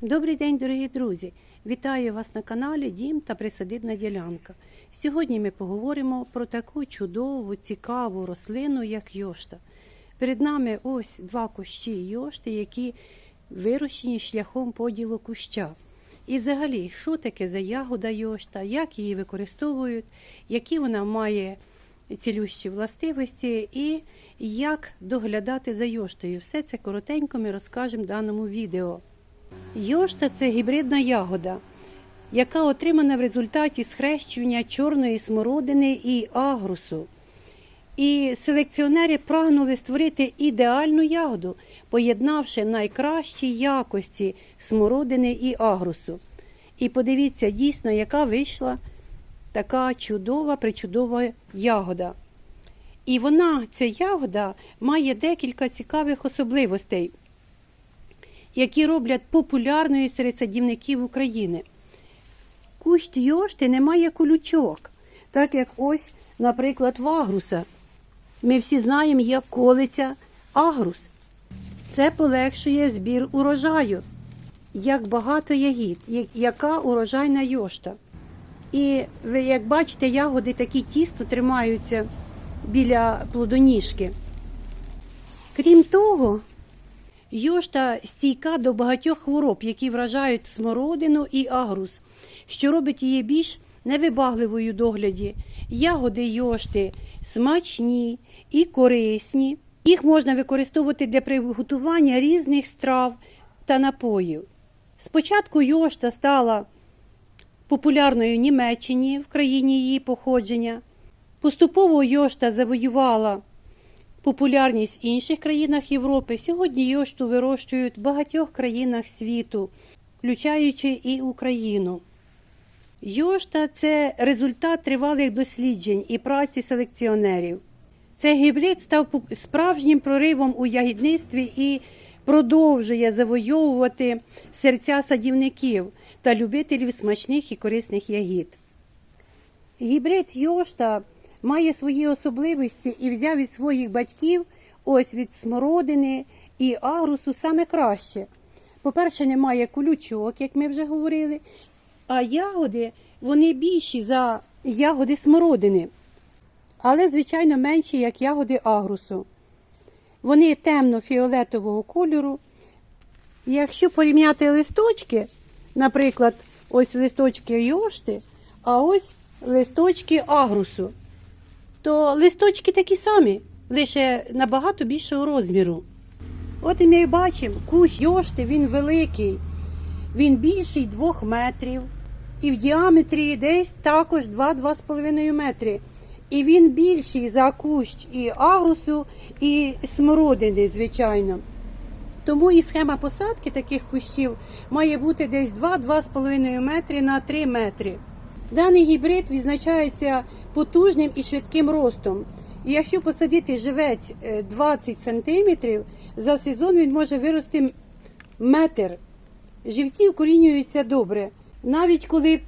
Добрий день, дорогі друзі! Вітаю вас на каналі Дім та Присадибна ділянка. Сьогодні ми поговоримо про таку чудову, цікаву рослину, як йошта. Перед нами ось два кущі йошти, які вирощені шляхом поділу куща. І взагалі, що таке за ягода йошта, як її використовують, які вона має цілющі властивості і як доглядати за йоштою. Все це коротенько ми розкажемо в даному відео. Йошта це гібридна ягода, яка отримана в результаті схрещування чорної смородини і агрусу. І селекціонери прагнули створити ідеальну ягоду, поєднавши найкращі якості смородини і агрусу. І подивіться дійсно, яка вийшла така чудова, причудова ягода. І вона, ця ягода, має декілька цікавих особливостей які роблять популярною серед садівників України. Кущ йошти не має колючок, так як ось, наприклад, в агруса. Ми всі знаємо, як колиться агрус. Це полегшує збір урожаю, як багато ягід, яка урожайна йошта. І ви, як бачите, ягоди такі тісто тримаються біля плодоніжки. Крім того, Йошта стійка до багатьох хвороб, які вражають смородину і агрус, що робить її більш невибагливою догляді. Ягоди йошти смачні і корисні. Їх можна використовувати для приготування різних страв та напоїв. Спочатку йошта стала популярною в Німеччині в країні її походження. Поступово йошта завоювала популярність в інших країнах Європи. Сьогодні йошту вирощують в багатьох країнах світу, включаючи і Україну. Йошта це результат тривалих досліджень і праці селекціонерів. Цей гібрид став справжнім проривом у ягідництві і продовжує завойовувати серця садівників та любителів смачних і корисних ягід. Гібрид Йошта має свої особливості і взяв від своїх батьків ось від смородини і агрусу саме краще. По-перше, немає колючок, як ми вже говорили, а ягоди вони більші за ягоди смородини, але, звичайно, менші, як ягоди агрусу. Вони темно-фіолетового кольору. Якщо порівняти листочки, наприклад, ось листочки йошти, а ось листочки агрусу, то листочки такі самі, лише набагато більшого розміру. От і ми бачимо, кущ йошти він великий, він більший 2 метрів, і в діаметрі десь також 2-2,5 метри. І він більший за кущ і агрусу, і смородини, звичайно. Тому і схема посадки таких кущів має бути десь 2-2,5 метри на 3 метри. Даний гібрид відзначається потужним і швидким ростом. І якщо посадити живець е, 20 см, за сезон він може вирости метр. Живці укорінюються добре. Навіть коли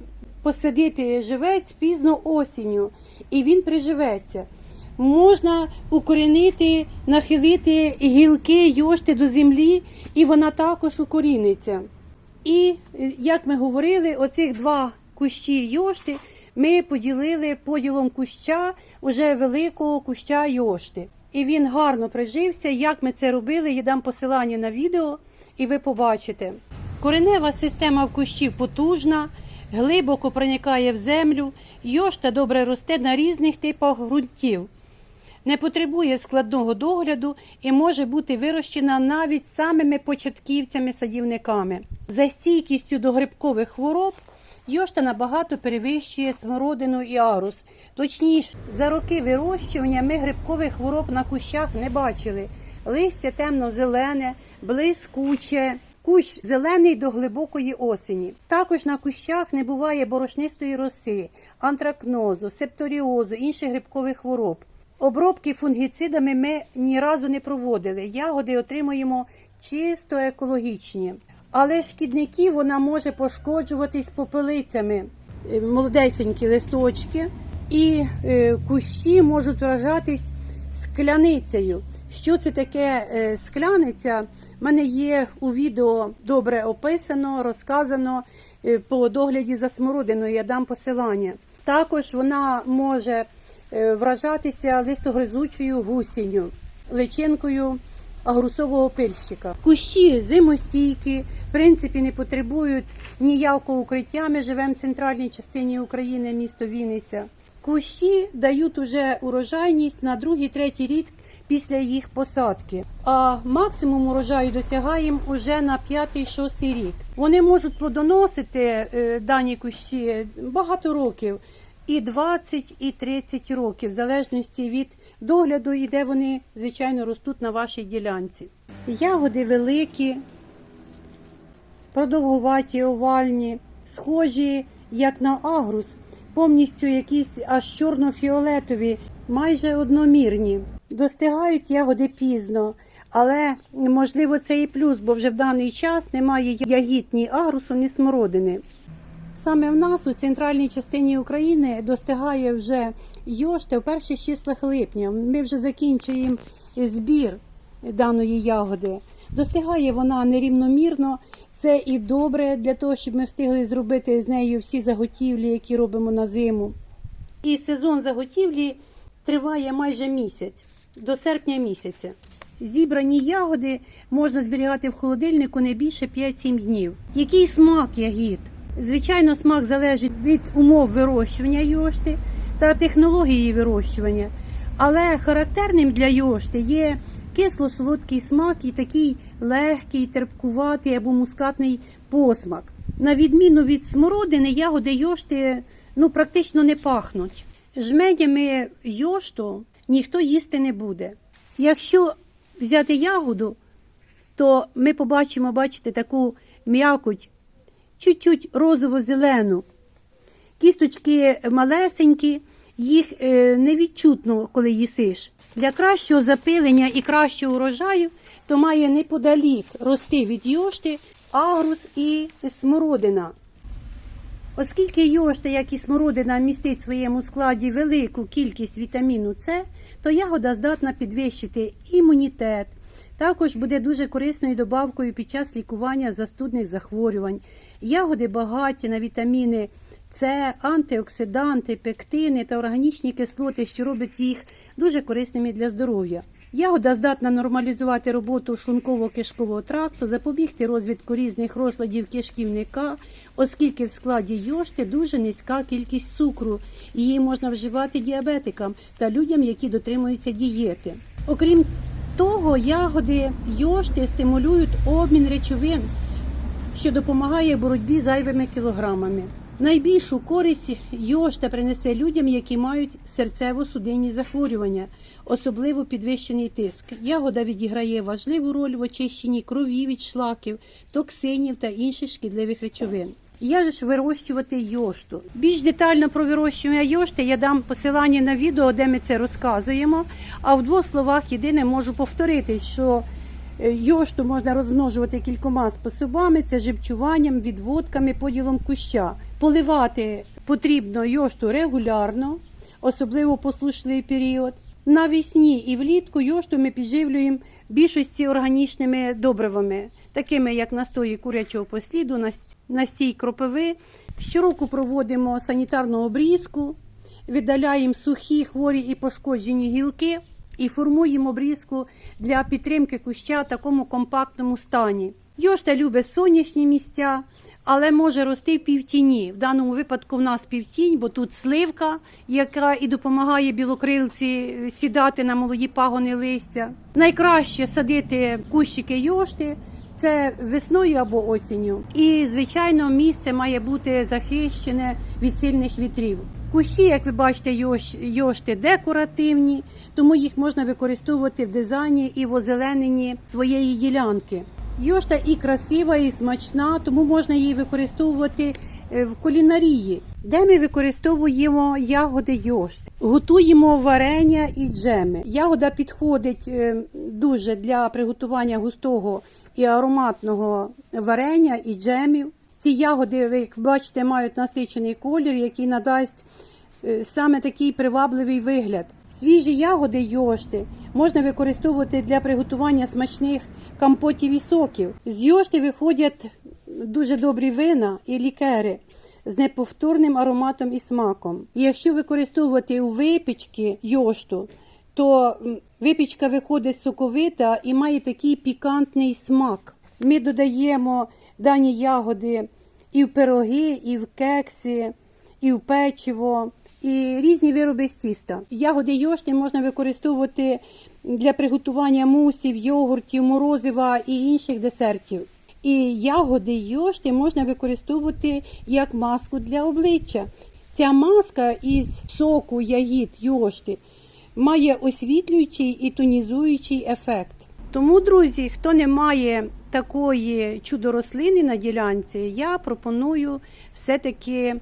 посадити живець пізно осінню, і він приживеться. Можна укорінити, нахилити гілки йошти до землі, і вона також укоріниться. І, е, як ми говорили, оцих два кущі йошти ми поділили поділом куща уже великого куща йошти. І він гарно прижився. Як ми це робили, я дам посилання на відео, і ви побачите. Коренева система в кущів потужна, глибоко проникає в землю, йошта добре росте на різних типах ґрунтів не потребує складного догляду і може бути вирощена навіть самими початківцями-садівниками. За стійкістю до грибкових хвороб йошта набагато перевищує смородину і арус. Точніше, за роки вирощування ми грибкових хвороб на кущах не бачили. Листя темно-зелене, блискуче. Кущ зелений до глибокої осені. Також на кущах не буває борошнистої роси, антракнозу, септоріозу, інших грибкових хвороб. Обробки фунгіцидами ми ні разу не проводили. Ягоди отримуємо чисто екологічні. Але шкідників вона може пошкоджуватись попелицями, е, молодесенькі листочки, і е, кущі можуть вражатись скляницею. Що це таке е, скляниця? У мене є у відео добре описано, розказано по догляді за смородиною. Я дам посилання. Також вона може вражатися листогризучою гусінню, личинкою агрусового пильщика. Кущі зимостійкі, в принципі, не потребують ніякого укриття. Ми живемо в центральній частині України, місто Вінниця. Кущі дають уже урожайність на другий, третій рік після їх посадки. А максимум урожаю досягаємо уже на п'ятий, шостий рік. Вони можуть плодоносити е, дані кущі багато років. І 20, і 30 років, в залежності від догляду і де вони, звичайно, ростуть на вашій ділянці. Ягоди великі, продовгуваті, овальні, схожі як на агрус, повністю якісь аж чорно-фіолетові, майже одномірні. Достигають ягоди пізно, але можливо це і плюс, бо вже в даний час немає ягід ні агрусу, ні смородини. Саме в нас у центральній частині України достигає вже йошта в перших числах липня. Ми вже закінчуємо збір даної ягоди. Достигає вона нерівномірно. Це і добре для того, щоб ми встигли зробити з нею всі заготівлі, які робимо на зиму. І сезон заготівлі триває майже місяць, до серпня місяця. Зібрані ягоди можна зберігати в холодильнику не більше 5-7 днів. Який смак ягід? Звичайно, смак залежить від умов вирощування йошти та технології вирощування. Але характерним для йошти є кисло-солодкий смак і такий легкий, терпкуватий або мускатний посмак. На відміну від смородини, ягоди йошти ну, практично не пахнуть. Жмедями йошту ніхто їсти не буде. Якщо взяти ягоду, то ми побачимо, бачите, таку м'якоть, чуть-чуть розово-зелену. Кісточки малесенькі, їх е, невідчутно, коли їсиш. Для кращого запилення і кращого урожаю, то має неподалік рости від йошти агрус і смородина. Оскільки йошта, як і смородина, містить в своєму складі велику кількість вітаміну С, то ягода здатна підвищити імунітет. Також буде дуже корисною добавкою під час лікування застудних захворювань. Ягоди багаті на вітаміни С, антиоксиданти, пектини та органічні кислоти, що роблять їх дуже корисними для здоров'я. Ягода здатна нормалізувати роботу шлунково-кишкового тракту, запобігти розвитку різних розладів кишківника, оскільки в складі йошти дуже низька кількість цукру. Її можна вживати діабетикам та людям, які дотримуються дієти. Окрім того, ягоди йошти стимулюють обмін речовин, що допомагає боротьбі з зайвими кілограмами. Найбільшу користь йошта принесе людям, які мають серцево-судинні захворювання, особливо підвищений тиск. Ягода відіграє важливу роль в очищенні крові від шлаків, токсинів та інших шкідливих речовин. Як же ж вирощувати йошту? Більш детально про вирощування йошти я дам посилання на відео, де ми це розказуємо. А в двох словах єдине можу повторити, що е, йошту можна розмножувати кількома способами: це живчуванням, відводками, поділом куща. Поливати потрібно йошту регулярно, особливо посушливий період. Навесні і влітку йошту ми підживлюємо більшості органічними добривами, такими як настої курячого посліду, настій кропиви. Щороку проводимо санітарну обрізку, віддаляємо сухі, хворі і пошкоджені гілки і формуємо обрізку для підтримки куща в такому компактному стані. Йошта любить сонячні місця, але може рости в півтіні. В даному випадку в нас півтінь, бо тут сливка, яка і допомагає білокрилці сідати на молоді пагони листя. Найкраще садити кущики йошти. Це весною або осінню. І, звичайно, місце має бути захищене від сильних вітрів. Кущі, як ви бачите, йошти декоративні, тому їх можна використовувати в дизайні і в озелененні своєї ділянки. Йошта і красива, і смачна, тому можна її використовувати е, в кулінарії, де ми використовуємо ягоди йошт. Готуємо варення і джеми. Ягода підходить е, дуже для приготування густого і ароматного варення і джемів. Ці ягоди, ви як бачите, мають насичений колір, який надасть е, саме такий привабливий вигляд. Свіжі ягоди йошти можна використовувати для приготування смачних компотів і соків. З йошти виходять дуже добрі вина і лікери з неповторним ароматом і смаком. І якщо використовувати у випічки йошту, то випічка виходить соковита і має такий пікантний смак. Ми додаємо дані ягоди і в пироги, і в кекси, і в печиво, і різні вироби з тіста. Ягоди йошти можна використовувати для приготування мусів, йогуртів, морозива і інших десертів. І ягоди йошти можна використовувати як маску для обличчя. Ця маска із соку ягід йошти має освітлюючий і тонізуючий ефект. Тому, друзі, хто не має такої чудо-рослини на ділянці, я пропоную все-таки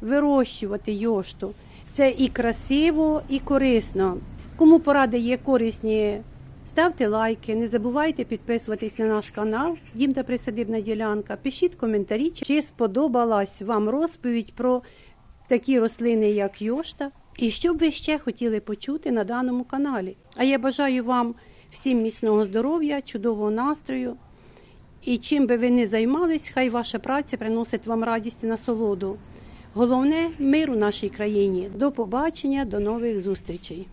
вирощувати йошту. Це і красиво, і корисно. Кому поради є корисні, ставте лайки, не забувайте підписуватись на наш канал Дім та Присадибна ділянка. Пишіть коментарі, чи сподобалась вам розповідь про такі рослини, як йошта, і що б ви ще хотіли почути на даному каналі. А я бажаю вам всім міцного здоров'я, чудового настрою. І чим би ви не займались, хай ваша праця приносить вам радість і насолоду. Головне мир у нашій країні. До побачення, до нових зустрічей.